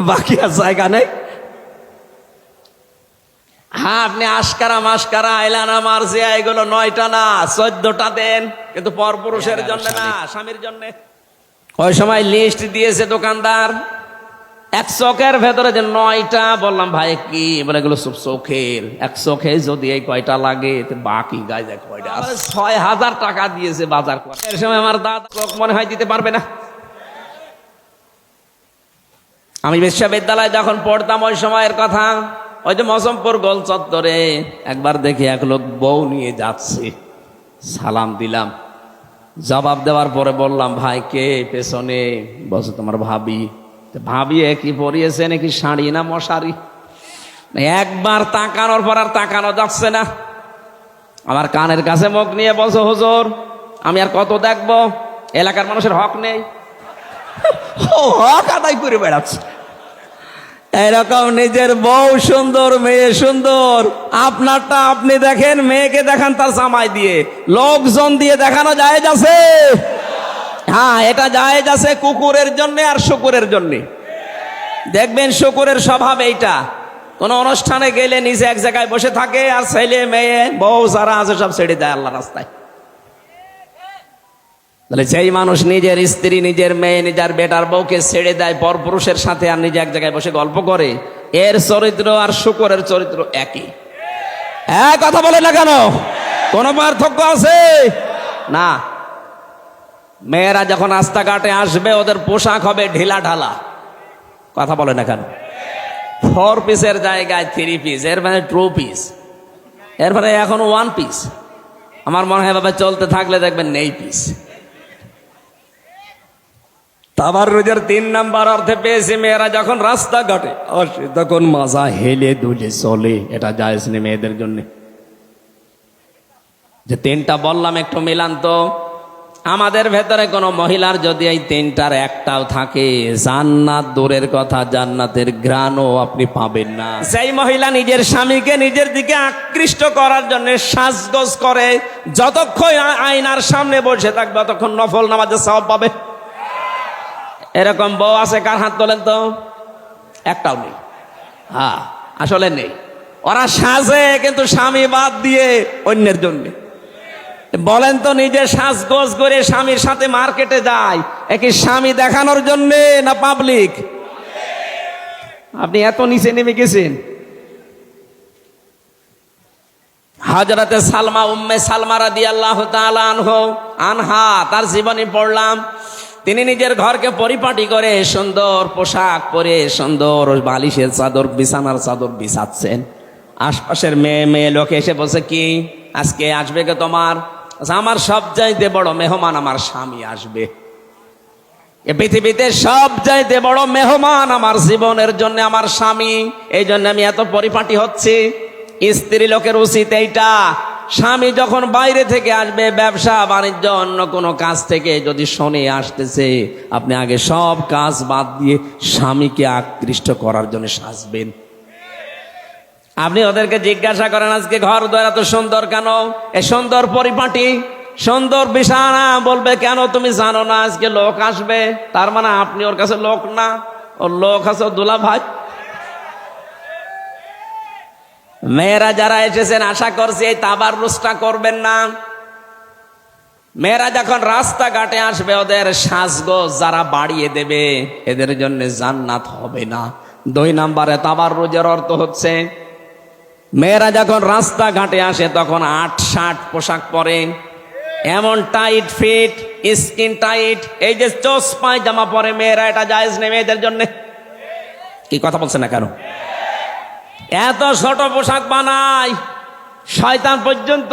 বাকি আর জায়গা নেই? হ্যাঁ আপনি আশকারা মাসকারা আইলানা মার্জিয়া এগুলো নয়টা না চোদ্দটা দেন। কিন্তু পরপুরুষের জন্য না স্বামীর জন্য। ওই সময় লিস্ট দিয়েছে দোকানদার। এক চোখের ভেতরে যে নয়টা বললাম ভাই কি? বলে এগুলো সব চোখের। এক চোখে যদি এই কয়টা লাগে বাকি গায়ে কয়টা। ছয় হাজার টাকা দিয়েছে বাজার করে। এর সময় আমার দাদা চোখ মনে হয় দিতে পারবে না। আমি বিশ্ববিদ্যালয়ে যখন পড়তাম ওই সময়ের কথা, ওই যে মজমপুর গোল চত্বরে একবার দেখি এক লোক বউ নিয়ে যাচ্ছে। সালাম দিলাম। জবাব দেওয়ার পরে বললাম, ভাই, কে পেছনে? বলছে, তোমার ভাবি। ভাবি কি পরিয়েছে নাকি শাড়ি না মশারি? একবার তাকানোর পর আর তাকানো যাচ্ছে না। আমার কানের কাছে মুখ নিয়ে বলছো, হুজুর, আমি আর কত দেখব? এলাকার মানুষের হক নেই। হক আদায় করে বেড়াচ্ছে। এরকম নিজের বউ সুন্দর, মেয়ে সুন্দর। আপনারটা আপনি দেখেন, মেয়েকে দেখান তার জামাই দিয়ে। লোকজন দিয়ে দেখানো যায় আছে? হ্যাঁ এটা যায় আছে কুকুরের জন্য আর শুকুরের জন্য। দেখবেন শুকুরের স্বভাব এইটা। কোন অনুষ্ঠানে গেলে নিজে এক জায়গায় বসে থাকে আর ছেলে, মেয়ে, বউ যারা আছে সব ছেড়ে দেয় আল্লাহ রাস্তায়। তাহলে যেই মানুষ নিজের স্ত্রী, নিজের মেয়ে, নিজের বেটার বউকে ছেড়ে দেয়, পরপুরুষের সাথে আর নিজে এক জায়গায় বসে গল্প করে, এর চরিত্র আর শুকরের চরিত্র একই। হ্যাঁ কথা বলে না কেন? কোন পার্থক্য আছে? না। মেয়েরা যখন রাস্তাঘাটে আসবে, ওদের পোশাক হবে ঢিলা ঢালা কথা বলে না কেন? ফোর পিসের জায়গায় থ্রি পিস এর মানে টু পিস এর মানে এখন ওয়ান পিস আমার মনে হয় এভাবে চলতে থাকলে দেখবেন নেই পিস তাবার রোজের তিন নাম্বার অর্থে পেয়েছে মেয়েরা যখন রাস্তাঘাটে। আসে তখন মাজা হেলে দুলে চলে, এটা যায় মেয়েদের জন্য। যে তিনটা বললাম, একটু মিলান তো। আমাদের ভেতরে কোনো মহিলার যদি এই তিনটার একটাও থাকে, জান্নাত দূরের কথা, জান্নাতের ঘ্রাণও আপনি পাবেন না। সেই মহিলা নিজের স্বামীকে নিজের দিকে আকৃষ্ট করার জন্য সাজগোজ করে, যতক্ষণ আয়নার সামনে বসে থাকবে, ততক্ষণ নফল নামাজের সব পাবে। এরকম বউ আছে, কার হাত তোলেন তো? একটাও নেই। হ্যাঁ আসলে নেই। ওরা সাজে, কিন্তু স্বামী বাদ দিয়ে অন্যের জন্য। বলেন তো, নিজে সাজগোজ করে স্বামীর সাথে মার্কেটে যায়। একই স্বামী দেখানোর জন্য না পাবলিক আপনি এত নিচে নেমে গেছেন। হজরতে সালমা, উম্মে সালমা রাদি আল্লাহ আনহো, আনহা, তার জীবনী পড়লাম। তিনি নিজের ঘরকে পরিপাটি করে সুন্দর পোশাক পরে সুন্দর বালিশের চাদর, বিছানার চাদর বিছাচ্ছেন। আশপাশের মেয়ে মেয়ে লোক এসে বলছে, কি? আজকে আসবে কে তোমার? আমার সব চাইতে বড় মেহমান আমার স্বামী আসবে। এ পৃথিবীতে সব চাইতে বড় মেহমান আমার জীবনের জন্য আমার স্বামী। এই জন্য আমি এত পরিপাটি হচ্ছি। স্ত্রী লোকের উচিত এইটা। স্বামী যখন বাইরে থেকে আসবে, ব্যবসা, বাণিজ্য, অন্য কোনো কাজ থেকে যদি শোনে আসতেছে, আপনি আগে সব কাজ বাদ দিয়ে স্বামীকে আকৃষ্ট করার জন্য সাজবেন। আপনি ওদেরকে জিজ্ঞাসা করেন, আজকে ঘর দ্বারা তো সুন্দর কেন? এ সুন্দর পরিপাটি, সুন্দর বিছানা। বলবে, কেন তুমি জানো না, আজকে লোক আসবে। তার মানে আপনি ওর কাছে লোক না। ওর লোক আছে দুলা ভাই মেয়েরা যারা এসেছেন, আশা করছি এই তাবার রুসটা করবেন না। মেয়েরা যখন রাস্তাঘাটে আসবে, ওদের সাজগোজ যারা বাড়িয়ে দেবে, এদের জন্য জান্নাত হবে না। দুই নাম্বারে তাবার রোজের অর্থ হচ্ছে, মেয়েরা যখন রাস্তাঘাটে আসে, তখন আট, ষাট পোশাক পরে। এমন টাইট ফিট, স্কিন টাইট, এই যে চোস পায় জামা পরে মেয়েরা এটা জায়েজ নেই মেয়েদের জন্য। কি কথা বলছে না কেন? এত ছোট পোশাক বানায় শয়তান পর্যন্ত